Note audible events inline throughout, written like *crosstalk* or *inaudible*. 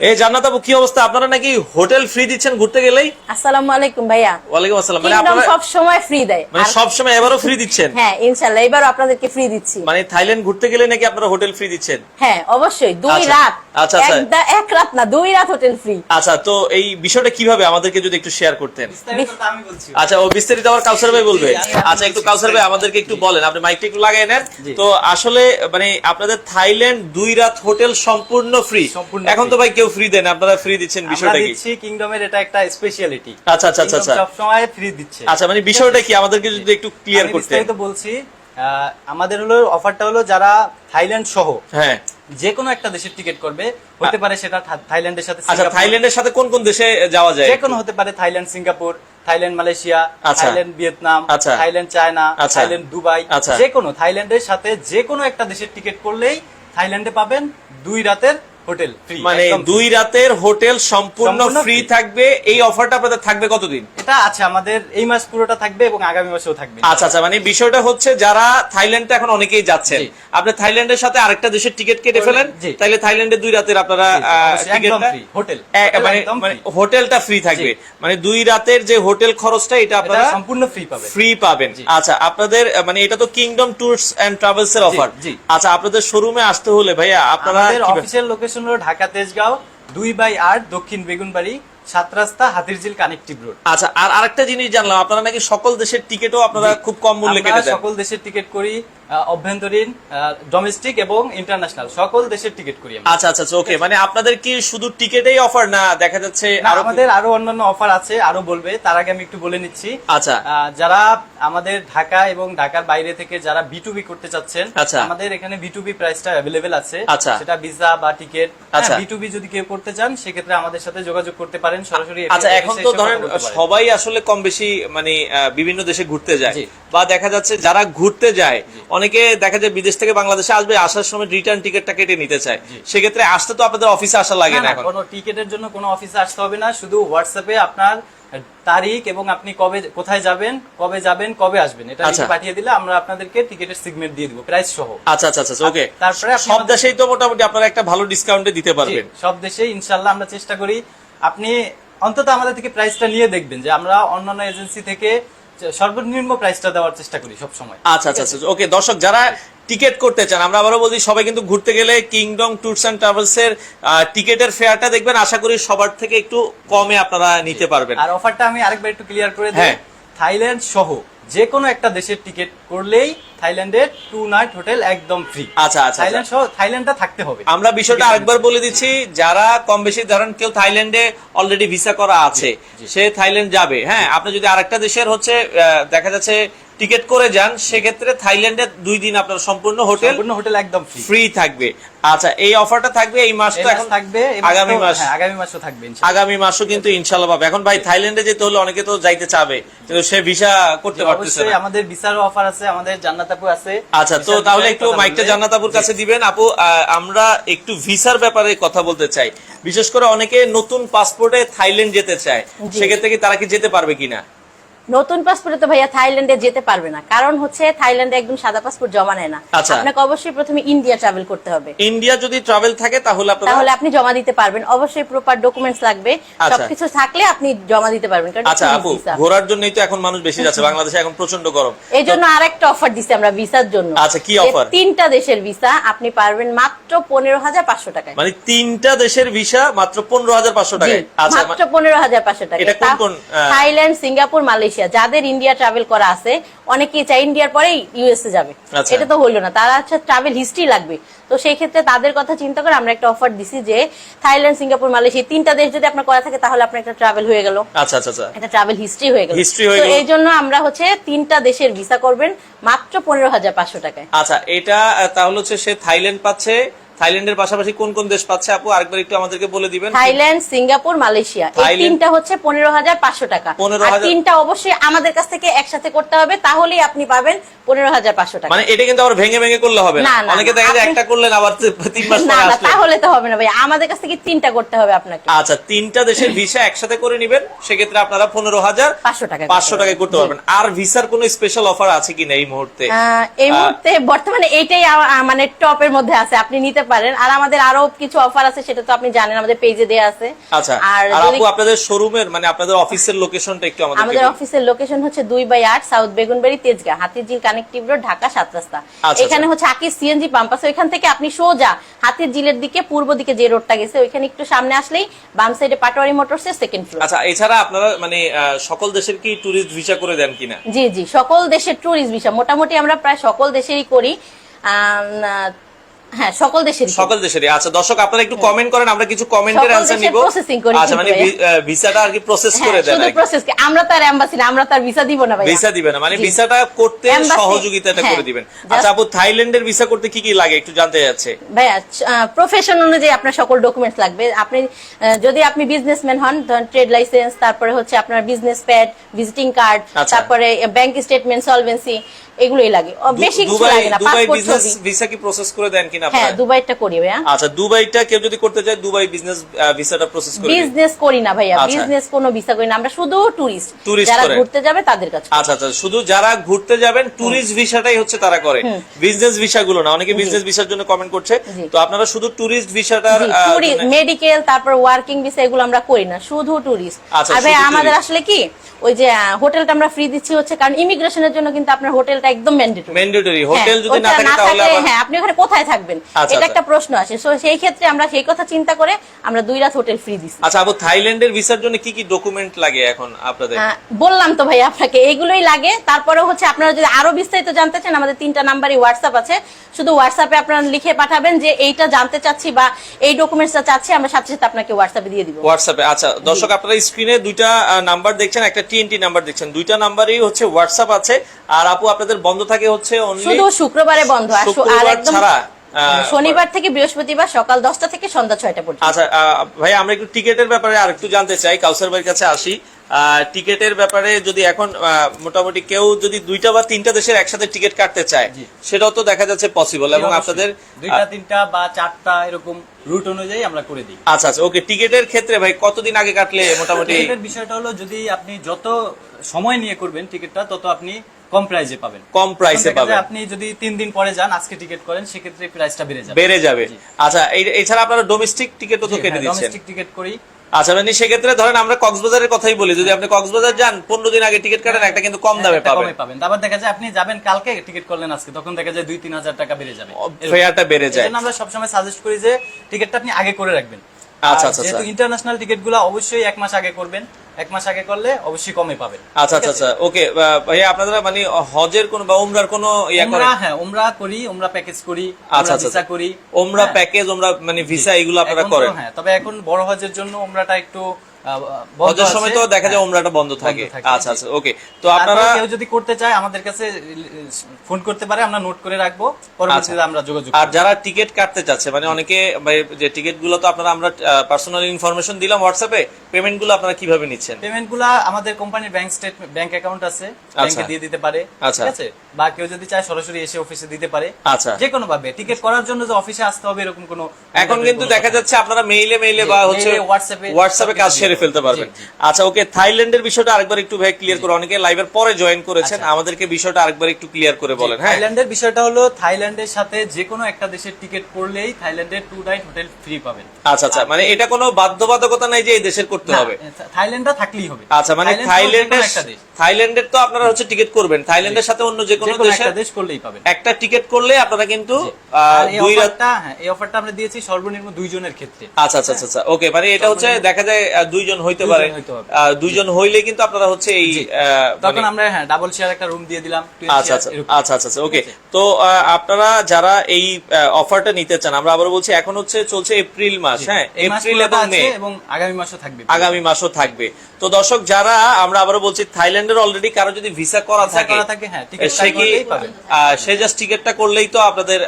এই জান্নাত আপু কি অবস্থা? আপনারা নাকি হোটেল ফ্রি দিচ্ছেন ঘুরতে গেলেই? আসসালামু আলাইকুম ভাইয়া। ওয়ালাইকুম আসসালাম মানে আপনারা সব সময় ফ্রি দেয়। মানে সব সময় এবারও ফ্রি দিচ্ছেন? হ্যাঁ ইনশাআল্লাহ এবার আপনাদেরকে ফ্রি দিচ্ছি। মানে থাইল্যান্ড ঘুরতে গেলে নাকি আপনারা হোটেল ফ্রি দিচ্ছেন? হ্যাঁ অবশ্যই দুই আচ্ছা, রাত। আচ্ছা, আচ্ছা। এক রাত না দুই রাত হোটেল ফ্রি আচ্ছা তো এই বিষয়টা কীভাবে আমাদেরকে যদি একটু শেয়ার করতেন? বিস্তারিত তো আমি বলছি। আচ্ছা ও বিস্তারিত আবার কাউসার ভাই বলবে। আচ্ছা একটু কাউসার ভাই আমাদেরকে একটু বলেন। আপনি মাইকটা একটু লাগিয়ে নেন। তো আসলে মানে আপনাদের থাইল্যান্ড দুই রাত হোটেল সম্পূর্ণ ফ্রি সম্পূর্ণ এখন তো ভাই কেউ ফ্রি দেন আপনারা ফ্রি দিচ্ছেন বিষয়টা কি দিচ্ছি কিংডমের এটা একটা স্পেশালিটি আচ্ছা, আচ্ছা, আচ্ছা। সব সময় ফ্রি দিচ্ছে আচ্ছা মানে বিষয়টা কি আমাদেরকে যদি একটু ক্লিয়ার করতে আমি বিস্তারিত বলছি আমাদের হলো অফারটা হলো যারা থাইল্যান্ড সহ হ্যাঁ যে কোনো একটা দেশের টিকিট করবে হতে পারে সেটা থাইল্যান্ডের সাথে আচ্ছা থাইল্যান্ডের সাথে কোন কোন দেশে যাওয়া যায় যে কোনো হতে পারে থাইল্যান্ড সিঙ্গাপুর থাইল্যান্ড মালয়েশিয়া আচ্ছা। থাইল্যান্ড ভিয়েতনাম আচ্ছা। থাইল্যান্ড চায়না আচ্ছা। Thailand Dubai. যে কোনো থাইল্যান্ডের সাথে যে কোনো একটা দেশের টিকিট করলেই থাইল্যান্ডে পাবেন দুই রাতের হোটেল ফ্রি মানে দুই রাতের হোটেল সম্পূর্ণ ফ্রি থাকবে। এই অফারটা আপনাদের থাকবে কতদিন? এটা আছে আমাদের এই মাস পুরোটা থাকবে এবং আগামী মাসেও থাকবে। আচ্ছা আচ্ছা মানে বিষয়টা হচ্ছে যারা থাইল্যান্ডে এখন অনেকেই যাচ্ছেন আপনি থাইল্যান্ডের সাথে আরেকটা দেশের টিকিট কেটে ফেলেন তাহলে থাইল্যান্ডে দুই রাতের আপনারা হোটেল। মানে মানে। হোটেলটা ফ্রি থাকবে। মানে দুই রাতের যে হোটেল খরচটা এটা আপনারা সম্পূর্ণ ফ্রি পাবে ফ্রি পাবেন। আচ্ছা আপনাদের মানে এটা তো কিংডম ট্যুরস এন্ড ট্রাভেলস এর অফার আচ্ছা আপনাদের শোরুমে আসতে হলে ভাইয়া আপনারা অফিসিয়াল লোকেশন হলো ঢাকা তেজগাঁও দুই বাই আট দক্ষিণ বেগুনবাড়ি সাত রাস্তা হাতিরঝিল কানেক্টিভ রোড। আচ্ছা আর আরেকটা জিনিস জানলাম আপনারা নাকি সকল দেশের টিকিটও আপনারা খুব কম মূল্যে কেটে দেন? সকল দেশের টিকিট করি অভ্যন্তরীণ ডোমেস্টিক এবং ইন্টারন্যাশনাল সকল দেশের টিকিট করি আমরা। আচ্ছা আচ্ছা ওকে মানে আপনাদের কি শুধু টিকেটেই অফার না দেখা যাচ্ছে আমাদের আরও অন্যান্য অফার আছে আরও বলবে তার আগে আমি একটু বলে নিচ্ছি আচ্ছা যারা আমাদের ঢাকা এবং ঢাকার বাইরে থেকে যারা বিটুবি করতে চাচ্ছেন আচ্ছা। আমাদের এখানে বিটুবি প্রাইসটা অ্যাভেলেবেল আছে আচ্ছা। সেটা ভিসা বা টিকিট আচ্ছা। বিটুবি যদি কেউ করতে চান সেক্ষেত্রে আমাদের সাথে যোগাযোগ করতে পারেন সরাসরি আচ্ছা এখন তো ধরেন সবাই আসলে কম বেশি মানে বিভিন্ন দেশে ঘুরতে যায় বা দেখা যাচ্ছে যারা ঘুরতে যায় অনেকে দেখা যায় বিদেশ থেকে বাংলাদেশে আসবে আসার সময় রিটার্ন টিকিটটা কেটে নিতে চায়। সেক্ষেত্রে আসতে তো আপনাদের অফিসে আসা লাগে না, কোনো টিকেটের জন্য কোনো অফিসে আসতে হবে না শুধু হোয়াটসঅ্যাপে আপনার তারিখ এবং আপনি কবে কোথায় যাবেন কবে যাবেন কবে আসবেন এটা আচ্ছা। পাঠিয়ে দিলে আমরা আপনাদেরকে টিকেটের সিগমেন্ট দিয়ে দিব প্রাইস সহ। আচ্ছা আচ্ছা আচ্ছা ওকে তারপরে সব দেশেই তো মোটামুটি আপনারা একটা ভালো ডিসকাউন্টে দিতে পারবেন। সব দেশে ইনশাল্লাহ আমরা চেষ্টা করি। আপনি অন্তত আমাদের থেকে প্রাইসটা নিয়ে দেখবেন যে আমরা অন্যান্য এজেন্সি থেকে সর্বনিম্ন প্রাইসটা দেওয়ার চেষ্টা করি সব সময় আচ্ছা আচ্ছা আচ্ছা ওকে দর্শক যারা টিকিট করতে চান আমরা আবারও বলছি সবাই কিন্তু ঘুরতে গেলে কিংডম ট্যুরস অ্যান্ড ট্রাভেলস এর টিকিটের ফেয়ারটা দেখবেন। আশা করি সবার থেকে একটু কমে আপনারা নিতে পারবেন। আর অফারটা আমি আরেকবার একটু ক্লিয়ার করে দিই। হ্যাঁ। থাইল্যান্ড সহ যে কোনো একটা দেশের টিকিট করলেই থাইল্যান্ডের টু নাইট হোটেল একদম ফ্রি আচ্ছা, আচ্ছা, থাইল্যান্ড সহ থাইল্যান্ডটা থাকতে হবে। আমরা বিষয়টা আরেকবার বলে দিচ্ছি যারা কম বেশি ধরেন কেউ থাইল্যান্ডে অলরেডি ভিসা করা আছে সে থাইল্যান্ড যাবে হ্যাঁ? আপনি যদি আরেকটা দেশের হচ্ছে দেখা যাচ্ছে টিকিট করে যান সেক্ষেত্রে থাইল্যান্ডে দুই দিন আপনার সম্পূর্ণ হোটেল সম্পূর্ণ হোটেল একদম ফ্রি থাকবে। আচ্ছা এই অফারটা থাকবে এই মাস তো এখন থাকবে আগামী মাস। হ্যাঁ, আগামী মাসও থাকবে আগামী মাসও কিন্তু ইনশাল্লাহ পাবে। এখন ভাই থাইল্যান্ডে যেতে হলে অনেকে তো যাইতে চাবে কিন্তু সে ভিসা করতে পারতেছে না। আমাদের ভিসারও অফার আছে আমাদের জান্নাত আপু আছে। আচ্ছা তো তাহলে একটু মাইকটা বলবে। জান্নাত আপুর কাছে দিবেন। আপু আমরা একটু ভিসার ব্যাপারে কথা বলতে চাই। বিশেষ করে অনেকে নতুন পাসপোর্টে থাইল্যান্ড যেতে চায় সেক্ষেত্রে কি তারা কি যেতে পারবে কিনা? নতুন পাসপোর্টে তো ভাইয়া থাইল্যান্ডে যেতে পারবে না। কারণ হচ্ছে থাইল্যান্ডে একদম সাদা পাসপোর্ট জমা নেয় না। আচ্ছা। আপনাকে অবশ্যই প্রথমে ইন্ডিয়া ট্রাভেল করতে হবে। ইন্ডিয়া যদি ট্রাভেল থাকে তাহলে তাহলে আপনি জমা দিতে পারবেন। অবশ্যই প্রপার ডকুমেন্টস লাগবে। আচ্ছা। সবকিছু থাকলে আপনি জমা দিতে পারবেন। আচ্ছা আপু ঘোরার জন্যই তো এখন মানুষ বেশি যাচ্ছে। *laughs* বাংলাদেশে এখন প্রচণ্ড গরম। এই জন্য আরেকটা অফার দিছি আমরা ভিসার জন্য। আচ্ছা, কি অফার তিনটা দেশের ভিসা আপনি পারবেন মাত্র পনেরো হাজার পাঁচশো টাকায়। মানে তিনটা দেশের ভিসা মাত্র পনেরো হাজার পাঁচশো জি, টাকায়। আচ্ছা মাত্র পনেরো হাজার পাঁচশো টাকা এটা কোন কোন, থাইল্যান্ড সিঙ্গাপুর মালয়েশিয়া যাদের ইন্ডিয়া ট্রাভেল করা আছে অনেকেই চাই ইন্ডিয়ার পরে ইউএসএ যাবে। আচ্ছা। এটা তো হলো না। তারা হচ্ছে ট্রাভেল হিস্ট্রি লাগবে। তো সেই ক্ষেত্রে তাদের কথা চিন্তা করে আমরা একটা অফার দিছি যে থাইল্যান্ড সিঙ্গাপুর মালয়েশিয়া তিনটা দেশ যদি আপনার করা থাকে তাহলে আপনার একটা ট্রাভেল হয়ে গেল। আচ্ছা আচ্ছা আচ্ছা। একটা ট্রাভেল হিস্ট্রি হয়ে গেল। তো। এই জন্য আমরা হচ্ছে তিনটা দেশের ভিসা করবেন মাত্র পনেরো হাজার পাঁচশো টাকায়। আচ্ছা এটা তাহলে হচ্ছে সে থাইল্যান্ড পাচ্ছে থাইল্যান্ডের পাশাপাশি কোন কোন দেশ পাচ্ছে আপু? আরেকবার একটু আমাদেরকে বলে দিবেন। Thailand Singapore Malaysia. এই তিনটা হচ্ছে পনেরো হাজার পাঁচশো টাকা। 15,000 আর তিনটা অবশ্যই আমাদের কাছ থেকে একসাথে করতে হবে তাহলেই আপনি পাবেন পনেরো হাজার পাঁচশো টাকা। মানে এটা কিন্তু আবার ভেঙে ভেঙে করলে হবে না। অনেকে দেখা যায় একটা করলেন আবার তিন মাস পরে না আসলেন তাহলে তো হবে না ভাই। আমাদের কাছ থেকে তিনটা করতে হবে আপনাকে। আচ্ছা তিনটা দেশের ভিসা একসাথে করে নিবেন সেক্ষেত্রে আপনারা পনেরো হাজার 500 টাকায় পাঁচশো করতে পারবেন। আর ভিসার কোনো স্পেশাল অফার আছে কিনা এই মুহূর্তে? এই মুহূর্তে বর্তমানে এইটাই মানে টপের মধ্যে আছে। আপনি নিতে পারেন। আর আমাদের আরও কিছু অফার আছে সেটা তো আপনি জানেন আমাদের পেজে দেয়া আছে। আচ্ছা আর আপু আপনাদের শোরুমের মানে আপনাদের অফিসের লোকেশনটা একটু আমাদের আমাদের অফিসের লোকেশন হচ্ছে দুই বাই আট south Begunbari Tejgaon Hatirjheel connective road Dhaka সাত রাস্তা। আচ্ছা, এখানে হচ্ছে আকি সিএনজি পাম্প আছে ওইখান থেকে আপনি সোজা হাতির ঝিলের দিকে পূর্ব দিকে যে রোডটা গেছে ওইখানে একটু সামনে আসলেই বাম সাইডে পাটোয়ারি মোটরসের সেকেন্ড ফ্লোর আচ্ছা এছাড়া আপনারা মানে সকল দেশের কি ট্যুরিস্ট ভিসা করে দেন কিনা? জি জি সকল দেশের ট্যুরিস্ট ভিসা মোটামুটি আমরা প্রায় সকল দেশেরই করি। হ্যাঁ সকল দেশেরই করি। সকল দেশেরই। আচ্ছা দর্শক আপনারা একটু কমেন্ট করেন আমরা কিছু কমেন্টের নিব। আচ্ছা মানে ভিসাটা আর কি প্রসেস করে হ্যাঁ, দেন শুধু প্রসেস আমরা তো আর এম্বাসি না আমরা তো আর ভিসা দিব না ভাই ভিসা দিবেন না মানে ভিসাটা করতে সহযোগিতাটা হ্যাঁ, করে দিবেন। আচ্ছা আপু থাইল্যান্ডের ভিসা করতে কি কি লাগে একটু জানতে যাচ্ছে ভাইয়া প্রফেশন অনুযায়ী আপনার সকল ডকুমেন্টস লাগবে। আপনি যদি আপনি বিজনেসম্যান হন ট্রেড লাইসেন্স তারপরে হচ্ছে আপনার বিজনেস প্যাড ভিজিটিং কার্ড। তারপরে ব্যাংক স্টেটমেন্ট সলভেন্সি এগুলোই লাগে। বেশি কিছু লাগে না পাসপোর্ট ভিসা কি প্রসেস করে দেন কিনা হ্যাঁ আপনারা? দুবাইটা করি ভাইয়া। আচ্ছা দুবাইটা কেউ যদি করতে চায় দুবাই বিজনেস ভিসাটা প্রসেস করে বিজনেস করি না ভাইয়া আচ্ছা। বিজনেস কোনো ভিসা করি না। আমরা শুধু টুরিস্ট Tourist যারা ঘুরতে যাবে তাদের কাছে আচ্ছা আচ্ছা শুধু যারা ঘুরতে যাবেন ট্যুরিস্ট ভিসাটাই হচ্ছে তারা করে। বিজনেস ভিসা গুলো না অনেকে বিজনেস ভিসার জন্য কমেন্ট করছে। তো আপনারা শুধু ট্যুরিস্ট ভিসাটার মেডিকেল তারপর ওয়ার্কিং ভিসা এগুলো আমরা করি না শুধু টুরিস্ট আচ্ছা, আর ভাই আমাদের আসলে কি ওই যে হোটেলটা আমরা ফ্রি দিচ্ছি হচ্ছে কারণ ইমিগ্রেশনের জন্য কিন্তু আপনার হোটেলটা একদম ম্যান্ডেটরি ম্যান্ডেটরি হোটেল যদি না থাকে তাহলে হ্যাঁ আপনি ওখানে কোথায় থাকবেন? আচ্ছা, এটা আচ্ছা। একটা প্রশ্ন আসে। সো সেই ক্ষেত্রে আমরা সেই কথা চিন্তা করে আমরা দুই রাত হোটেল ফ্রি দিচ্ছি আচ্ছা আপু থাইল্যান্ডের ভিসার জন্য কি কি ডকুমেন্ট লাগে এখন আপনাদের? বললাম তো ভাই আপনাকে এইগুলোই লাগে। তারপরে হচ্ছে আপনারা যদি আরও বিস্তারিত জানতে চান আমাদের তিনটা নাম্বারই হোয়াটসঅ্যাপ আছে। শুধু হোয়াটসঅ্যাপে আপনারা লিখে পাঠাবেন যে এইটা জানতে চাচ্ছি বা এই ডকুমেন্টসটা চাচ্ছি আমরা সাথে সাথে আপনাকে হোয়াটসঅ্যাপে দিয়ে দিব। হোয়াটসঅ্যাপে আচ্ছা দর্শক আপনারা স্ক্রিনে দুইটা নাম্বার দেখছেন একটা টিএনটি নাম্বার দেখছেন। দুইটা নাম্বারই হচ্ছে হোয়াটসঅ্যাপ আছে। আর আপু আপনাদের বন্ধ থাকে হচ্ছে শুধু শুক্রবারে বন্ধ। আর একদম শনিবার থেকে বৃহস্পতিবার সকাল দশটা থেকে সন্ধ্যা ছয়টা পর্যন্ত। আচ্ছা ভাই আমরা একটু টিকেটের ব্যাপারে আর একটু জানতে চাই কাউসার ভাইয়ের কাছে আসি। আহ, টিকেটের ব্যাপারে যদি এখন মোটামুটি কেউ যদি দুইটা বা তিনটা দেশের একসাথে টিকিট কাটতে চায়। সেটাও তো দেখা যাচ্ছে পসিবল এবং আপনাদের দুইটা তিনটা বা চারটা এরকম রুট অনুযায়ী আমরা করে দিই। আচ্ছা আচ্ছা ওকে টিকেটের ক্ষেত্রে ভাই কতদিন আগে কাটলে মোটামুটি? টিকিটের বিষয়টা হলো যদি আপনি যত সময় নিয়ে করবেন টিকিটটা তত আপনি কম প্রাইসে পাবেন। কম প্রাইসে পাবেন। আপনি যদি তিন দিন পরে যান আজকে টিকিট করেন সেক্ষেত্রে প্রাইসটা বেড়ে যাবে। বেড়ে যাবে। আচ্ছা এছাড়া আপনারা ডোমেস্টিক টিকিটও তো কেটে দিচ্ছেন। ডোমেস্টিক টিকিট করি। আচ্ছা মানে সেক্ষেত্রে ধরেন আমরা কক্সবাজারের কথাই বলি যদি আপনি কক্সবাজার যান পনেরো দিন আগে টিকিট কাটেন একটা কিন্তু কম দামে পাবেন। পাবেন। আবার দেখা যায় আপনি যাবেন কালকে টিকিট করলেন আজকে তখন দেখা যায় দুই তিন হাজার টাকা বেড়ে যাবে। ফেয়ারটা বেড়ে যায়। আমরা সবসময় সাজেস্ট করি যে টিকিটটা আপনি আগে করে রাখবেন। আচ্ছা, আচ্ছা, আচ্ছা। ইন্টারন্যাশনাল টিকিটগুলো অবশ্যই এক মাস আগে করবেন। এক মাস আগে করলে অবশ্যই কমে পাবেন। আচ্ছা আচ্ছা আচ্ছা ওকে ভাইয়া আপনারা মানে হজের কোন বা উমরার কোন ইয়া করেন? হ্যাঁ ওমরা করি ওমরা প্যাকেজ করি আচ্ছা আচ্ছা আচ্ছা। ভিসা করি হ্যাঁ। প্যাকেজ ওমরা মানে ভিসা এগুলো আপনারা করেন? হ্যাঁ তবে এখন বড় হজের জন্য ওমরাটা একটু হজের। সময় তো দেখা যায় হ্যাঁ, ওমরাটা বন্ধ থাকে। আচ্ছা আচ্ছা ওকে। তো আপনারা কেউ যদি করতে চায় আমাদের কাছে ফোন করতে পারে আমরা নোট করে রাখব। পরবর্তীতে আমরা যোগাযোগ আচ্ছা। আর যারা টিকিট কাটতে চাচ্ছে মানে অনেকে যে টিকিটগুলো তো আপনারা আমরা পার্সোনাল ইনফরমেশন দিলাম হোয়াটসঅ্যাপে পেমেন্টগুলো আপনারা কীভাবে নিচ্ছেন? পেমেন্টগুলা আমাদের কোম্পানির ব্যাংক স্টেটমেন্ট ব্যাংক অ্যাকাউন্ট আছে। ব্যাংকে দিয়ে দিতে পারে। আচ্ছা। ঠিক আছে? বা কেউ যদি চায় সরাসরি এসে অফিসে দিতে পারে। আচ্ছা। যে কোনো ভাবে টিকিট করার জন্য যে অফিসে আসতে হবে এরকম কোনো এখন কিন্তু দেখা যাচ্ছে আপনারা মেইলে মেইলে বা হচ্ছে mail হোয়াটসঅ্যাপে কাজ সেরে দিয়ে ফেলতে পারবেন। আচ্ছা ওকে থাইল্যান্ডের বিষয়টা আরেকবার একটু ভাই ক্লিয়ার করে অনেকে লাইভের পরে জয়েন করেছেন আচ্ছা। আমাদেরকে বিষয়টা আরেকবার একটু ক্লিয়ার করে বলেন হ্যাঁ? থাইল্যান্ডের বিষয়টা হলো থাইল্যান্ডের সাথে যে কোনো একটা দেশের টিকিট করলেই থাইল্যান্ডের টু নাইট হোটেল ফ্রি পাবেন। আচ্ছা আচ্ছা মানে এটা কোনো বাধ্যবাধকতা নাই যে এই দেশের করতে হবে? থাইল্যান্ডটা থাকলেই হবে। আচ্ছা মানে থাইল্যান্ড থাইল্যান্ডের একটা দেশ। থাইল্যান্ডের তো আপনারা হচ্ছে টিকিট করবেন। থাইল্যান্ডের সাথে অন্য যে কোনো দেশের দেশ করলেই পাবেন। একটা টিকিট করলে আপনারা কিন্তু দুই রাত হ্যাঁ এই অফারটা আমরা দিয়েছি সর্বনিম্ন দুইজনের ক্ষেত্রে। আচ্ছা আচ্ছা আচ্ছা, আচ্ছা ওকে মানে এটা হচ্ছে দেখা যায় দুইজন হইতে পারে। দুইজন হইলে কিন্তু আপনারা হচ্ছে এই তখন মানে- আমরা হ্যাঁ ডাবল শেয়ার একটা রুম দিয়ে দিলাম আচ্ছা আচ্ছা আচ্ছা আচ্ছা আচ্ছা ওকে তো আপনারা যারা এই অফারটা নিতে চান আমরা আবার বলছি এখন হচ্ছে চলছে এপ্রিল মাস হ্যাঁ এপ্রিল এবং মে। এবং আগামী মাসও থাকবে। আগামী মাসও থাকবে। তো দর্শক যারা আমরা আবারও বলছি থাইল্যান্ডের অলরেডি কারও যদি ভিসা করা থাকে হ্যাঁ, সে কি সে জাস্ট টিকিটটা করলেই তো আপনাদের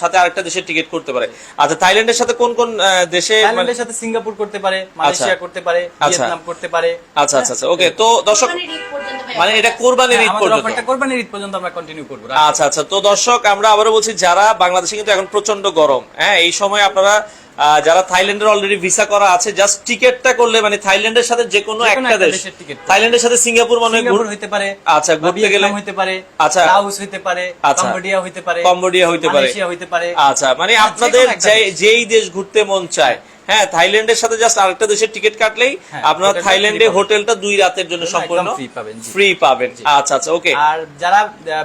সাথে আরেকটা দেশের টিকিট করতে পারে। আচ্ছা থাইল্যান্ডের সাথে কোন কোন দেশে মানে- থাইল্যান্ডের সাথে সিঙ্গাপুর করতে পারে মালয়েশিয়া করতে পারে আচ্ছা। ভিয়েতনাম করতে পারে। আচ্ছা আচ্ছা আচ্ছা ওকে তো দর্শক কোরবানির ঈদ মানে এটা কোরবানির হ্যাঁ, ঈদ আমাদের পর্যন্ত। অফারটা কোরবানির ঈদ পর্যন্ত আমরা কন্টিনিউ করব আচ্ছা আচ্ছা তো দর্শক আমরা আবারও বলছি যারা বাংলাদেশে কিন্তু এখন প্রচণ্ড গরম হ্যাঁ এই সময় আপনারা যারা থাইল্যান্ডের অলরেডি ভিসা করা আছে জাস্ট টিকেটটা করলে মানে থাইল্যান্ডের সাথে যে কোনো একটা দেশ দেশের থাইল্যান্ডের সাথে সিঙ্গাপুর মনে ঘুর- হইতে পারে আচ্ছা, ঘুরতে গেলে- হতে হইতে পারে আচ্ছা। লাওস হইতে পারে আচ্ছা। কম্বোডিয়া হইতে পারে কম্বোডিয়া হইতে পারে। মালয়েশিয়া হইতে পারে আচ্ছা মানে হ্যাঁ, আপনাদের। যেই দেশ ঘুরতে মন চায় হ্যাঁ থাইল্যান্ডের সাথে জাস্ট আরেকটা দেশের টিকিট কাটলেই হ্যাঁ, আপনারা থাইল্যান্ডে হোটেলটা দুই রাতের জন্য সম্পূর্ণ free পাবেন, ফ্রি পাবেন। আচ্ছা আচ্ছা ওকে আর যারা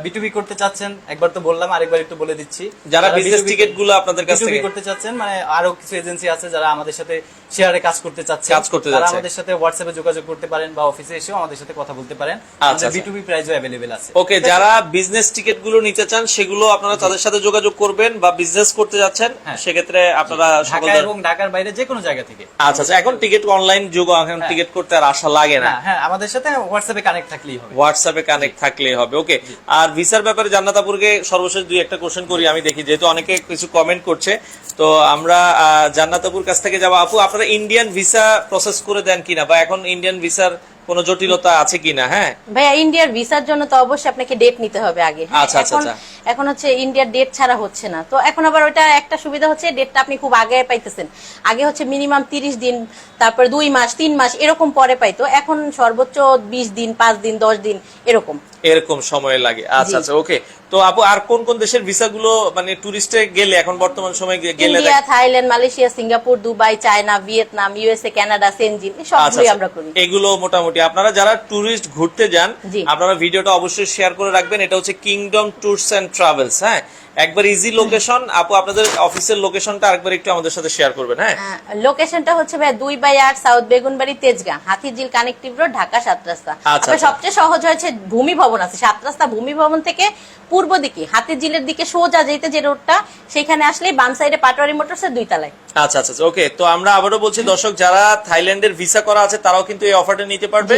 বিটুবি করতে চাচ্ছেন একবার তো বললাম আরেকবার একটু বলে দিচ্ছি। যারা বিজনেস টিকিটগুলো আপনাদের কাছ B2B থেকে করতে চাচ্ছেন মানে আরও কিছু এজেন্সি আছে যারা আমাদের সাথে শেয়ারে কাজ করতে চাচ্ছে কাজ করতে যাচ্ছে। আমাদের সাথে হোয়াটসঅ্যাপে যোগাযোগ করতে পারেন বা অফিসে এসেও আমাদের সাথে কথা বলতে পারেন। আচ্ছা। বিটুবি প্রাইসও অ্যাভেলেবেল আছে। ওকে যারা বিজনেস টিকিটগুলো নিতে চান সেগুলো আপনারা তাদের সাথে যোগাযোগ করবেন বা বিজনেস করতে যাচ্ছেন হ্যাঁ। সেক্ষেত্রে আপনারা সকল ঢাকা এবং ঢাকার বাইরে যে কোনো জায়গা থেকে। আচ্ছা আচ্ছা এখন টিকিট অনলাইন যুগ এখন হ্যাঁ। টিকিট করতে আর আশা লাগে না। হ্যাঁ হ্যাঁ আমাদের সাথে হোয়াটসঅ্যাপে কানেক্ট থাকলেই হবে। হোয়াটসঅ্যাপে কানেক্ট থাকলেই হবে ওকে আর ভিসার ব্যাপারে জান্নাতাপুরকে সর্বশেষ দুই একটা কোশ্চেন করি আমি দেখি যেহেতু অনেকে কিছু কমেন্ট করছে তো আমরা জান্নাতাপুর কাছ থেকে যাব। আপু আপনারা ইন্ডিয়ান ভিসা প্রসেস করে দেন কিনা? বা এখন ইন্ডিয়ান ভিসার কোনো জটিলতা আছে কিনা হ্যাঁ? ভাইয়া ইন্ডিয়ার ভিসার জন্য তো অবশ্যই আপনাকে ডেট নিতে হবে আগে হ্যাঁ, আচ্ছা, আচ্ছা, এখন আচ্ছা। এখন হচ্ছে ইন্ডিয়ার ডেট ছাড়া হচ্ছে না। তো এখন আবার ওটা একটা সুবিধা হচ্ছে ডেটটা আপনি খুব আগে পাইতেছেন। আগে হচ্ছে মিনিমাম তিরিশ দিন তারপর দুই মাস তিন মাস এরকম পরে পাইতো। এখন সর্বোচ্চ বিশ দিন পাঁচ দিন দশ দিন এরকম। এরকম সময় লাগে। আচ্ছা আচ্ছা ওকে তো আপু আর কোন কোন দেশের ভিসা গুলো মানে টুরিস্টে গেলে এখন বর্তমান সময় গেলে India Thailand Malaysia Singapore Dubai China Vietnam USA Canada Shenzhen আচ্ছা, সবগুলোই আচ্ছা। আমরা করি। এগুলো মোটামুটি আপনারা যারা টুরিস্ট ঘুরতে যান আপনারা ভিডিওটা অবশ্যই শেয়ার করে রাখবেন। এটা হচ্ছে কিংডম ট্যুরস এন্ড ট্রাভেলস হ্যাঁ? একবার ইজি লোকেশন আপু আপনাদের অফিসের লোকেশনটা আরেকবার একটু আমাদের সাথে শেয়ার করবেন হ্যাঁ লোকেশনটা হচ্ছে ভাই দুই বাই আট south Begunbari Tejgaon Hatirjheel connective road Dhaka সাত রাস্তা আচ্ছা, আচ্ছা। সবচেয়ে সহজ হয়েছে ভূমি ভবন আছে সাত রাস্তা ভূমি ভবন থেকে পূর্ব দিকে হাতিঝিলের দিকে সোজা যেতে যে রোডটা সেখানে আসলেই বাম সাইডে পাটোয়ারি মোটরস দুই তলায় আচ্ছা আচ্ছা ওকে তো আমরা আবারও বলছি দর্শক যারা থাইল্যান্ডের ভিসা করা আছে তারাও কিন্তু এই অফারটা নিতে পারবে।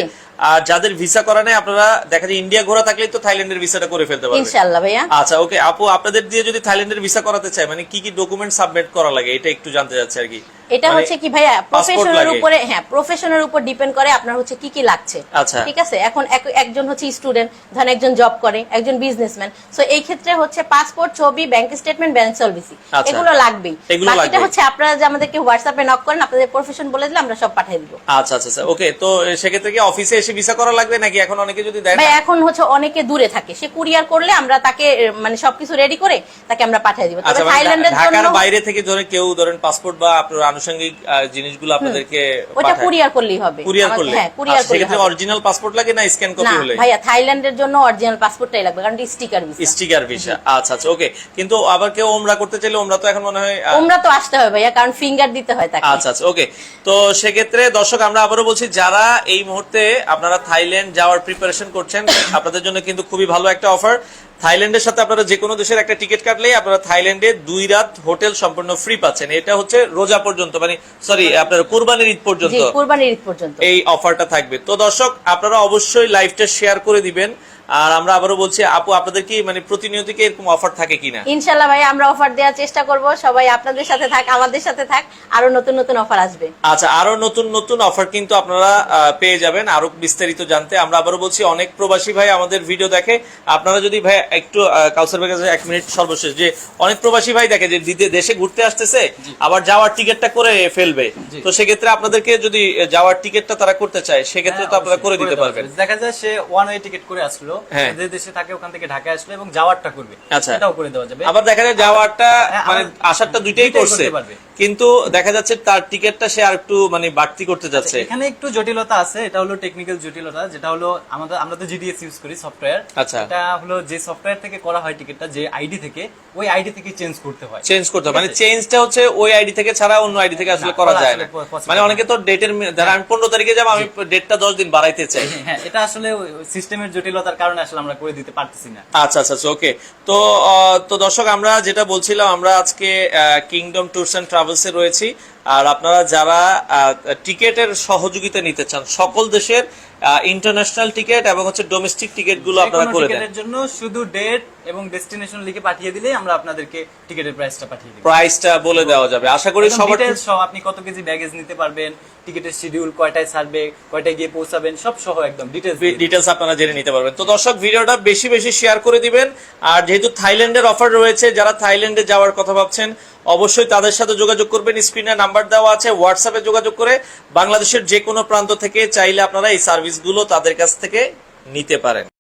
আর যাদের ভিসা করা নেই আপনারা দেখা যায় ইন্ডিয়া ঘোরা থাকলে তো থাইল্যান্ডের ভিসাটা করে ফেলতে পারবেন। ইনশাআল্লাহ ভাইয়া। আচ্ছা ওকে আপু আপনাদের দিয়ে যদি থাইল্যান্ডের ভিসা করাতে চাই মানে কি কি ডকুমেন্ট সাবমিট করা লাগে এটা একটু জানতে চাচ্ছি আর কি। এটা মানে হচ্ছে কি ভাইয়া প্রফেশনের উপরে হ্যাঁ প্রফেশনের উপর ডিপেন্ড করে আপনার হচ্ছে কি কি লাগছে। আচ্ছা। ঠিক আছে? এখন একজন হচ্ছে স্টুডেন্ট ধরেন একজন জব করে একজন বিজনেসম্যান সো এই ক্ষেত্রে হচ্ছে পাসপোর্ট ছবি ব্যাংক স্টেটমেন্ট ব্যাংক সলভিসি আচ্ছা। এগুলো লাগবেই। বাকিটা হচ্ছে আপনারা যে আমাদেরকে হোয়াটসঅ্যাপে নক করেন আপনাদের প্রফেশন বলে দিলে আমরা সব পাঠিয়ে দিব। আচ্ছা আচ্ছা আচ্ছা। ওকে তো এ, সেক্ষেত্রে কি অফিসে এসে ভিসা করা লাগবে নাকি এখন অনেকে যদি দেয় ভাই এখন হচ্ছে অনেকে দূরে থাকে। সে কুরিয়ার করলে আমরা তাকে মানে সবকিছু রেডি করে তাকে আমরা পাঠিয়ে দিব। তবে আচ্ছা মানে থাইল্যান্ডের ঢাকার জন্য বাইরে থেকে ধরে কেউ ধরেন পাসপোর্ট বা আপনার আনুষঙ্গিক জিনিসগুলো আপনাদেরকে ওটা কুরিয়ার করলেই হবে। কুরিয়ার করলে হ্যাঁ কুরিয়ার আচ্ছা, করলে সেক্ষেত্রে অরিজিনাল পাসপোর্ট লাগে না স্ক্যান কপি হলে? ভাইয়া থাইল্যান্ডের জন্য অরিজিনাল পাসপোর্টটাই লাগবে কারণ স্টিকার ভিসা স্টিকার ভিসা আচ্ছা আচ্ছা ওকে কিন্তু আবার কেউ ওমরা করতে চাইলে ওমরা তো এখন মনে হয় ওমরা তো আসতে হবে ভাইয়া কারণ ফিঙ্গার দিতে হয় তাকে। আচ্ছা আচ্ছা ওকে তো সেক্ষেত্রে দর্শক আমরা আবারও বলছি যারা এই মুহূর্তে আপনারা থাইল্যান্ড যাওয়ার প্রিপারেশন করছেন *coughs* আপনাদের জন্য কিন্তু খুবই ভালো একটা অফার থাইল্যান্ডের সাথে আপনারা যে কোনো দেশের একটা টিকিট কাটলেই আপনারা থাইল্যান্ডে দুই রাত হোটেল সম্পূর্ণ ফ্রি পাচ্ছেন। এটা হচ্ছে রোজা পর্যন্ত মানে সরি আপনার কোরবানির ঈদ পর্যন্ত। কুরবানির ঈদ পর্যন্ত। এই অফারটা থাকবে। তো দর্শক আপনারা অবশ্যই লাইভটা শেয়ার করে দিবেন। আর আমরা আবারও বলছি আপু আপনাদের কি মানে প্রতিনিয়ত কি এরকম অফার থাকে কিনা? ইনশাল্লাহ ভাই আমরা অফার দেওয়ার চেষ্টা করব। সবাই আপনাদের সাথে থাক আমাদের সাথে থাক আরও নতুন নতুন অফার আসবে। আচ্ছা আরও নতুন নতুন অফার কিন্তু আপনারা আহ, পেয়ে যাবেন। আরও বিস্তারিত জানতে আমরা আবারও বলছি অনেক প্রবাসী ভাই আমাদের ভিডিও দেখে। আপনারা যদি ভাই একটু কাউসার ভাই কাছে এক মিনিট সর্বশেষ যে অনেক প্রবাসী ভাই দেখে যে দেশে ঘুরতে আসতেছে আবার যাওয়ার টিকিটটা করে ফেলবে। তো সেক্ষেত্রে আপনাদেরকে যদি যাওয়ার টিকিটটা তারা করতে চায় সেক্ষেত্রে তো হ্যাঁ, আপনারা করে দিতে পারবেন। দেখা যায় সে ওয়ান ওয়ে টিকিট করে আসলো। যে দেশে থাকে ওখান থেকে ঢাকায় আসলো এবং যাওয়ারটা করবে। আচ্ছা। এটাও করে দেওয়া যাবে। আবার দেখা যায় যাওয়ারটা হ্যাঁ, মানে আসারটা দুইটাই করছে। কিন্তু দেখা যাচ্ছে তার টিকিটটা সে আর একটু মানে বাড়তি করতে যাচ্ছে। এখানে একটু জটিলতা আছে এটা হলো টেকনিক্যাল জটিলতা যেটা হলো আমাদের আমরা তো জিডিএস ইউজ করি সফটওয়্যার আচ্ছা। এটা হলো যে সফটওয়্যার থেকে করা হয় টিকিটটা যে আইডি থেকে ওই আইডি থেকে চেঞ্জ করতে হয়। চেঞ্জ করতে হবে মানে? চেঞ্জটা হচ্ছে ওই আইডি থেকে ছাড়া অন্য আইডি থেকে আসলে করা করা যায় না। মানে অনেকে তো ডেটের ধর আমি পনেরো তারিখে যাব আমি ডেটটা দশ দিন বাড়াইতে চাই। হ্যাঁ এটা আসলে সিস্টেমের জটিলতার কারণে আসলে আমরা করে দিতে পারতেছি না। আচ্ছা আচ্ছা ওকে তো আহ, তো দর্শক আমরা যেটা বলছিলাম আমরা আজকে কিংডম ট্যুরস এন্ড ট্রাভেলস রয়েছি। আর আপনারা যারা টিকেটের সহযোগিতা নিতে চান সকল দেশের ইন্টারন্যাশনাল টিকিট এবং হচ্ছে ডোমেস্টিক টিকিটগুলো আপনারা করে দেন। টিকেটের জন্য শুধু ডেট এবং ডেস্টিনেশন লিখে পাঠিয়ে দিলে আমরা আপনাদেরকে টিকেটের প্রাইসটা পাঠিয়ে দিব। প্রাইসটা বলে দেওয়া যাবে। আশা করি সবার সহ আপনি কত কেজি ব্যাগেজ নিতে পারবেন টিকেটের শিডিউল কয়টায় ছাড়বে কয়টায় গিয়ে পৌঁছাবেন সব সহ একদম ডিটেলস ডিটেলস আপনারা জেনে নিতে পারবেন। তো দর্শক ভিডিওটা বেশি বেশি শেয়ার করে দিবেন। আর যেহেতু থাইল্যান্ডের অফার রয়েছে যারা থাইল্যান্ডে যাওয়ার কথা ভাবছেন অবশ্যই তাদের সাথে যোগাযোগ করবেন। স্ক্রিনে নাম্বার দেওয়া আছে হোয়াটসঅ্যাপে যোগাযোগ করে বাংলাদেশের যে কোনো প্রান্ত থেকে চাইলে আপনারা এই সার্ভিসগুলো তাদের কাছ থেকে নিতে পারেন।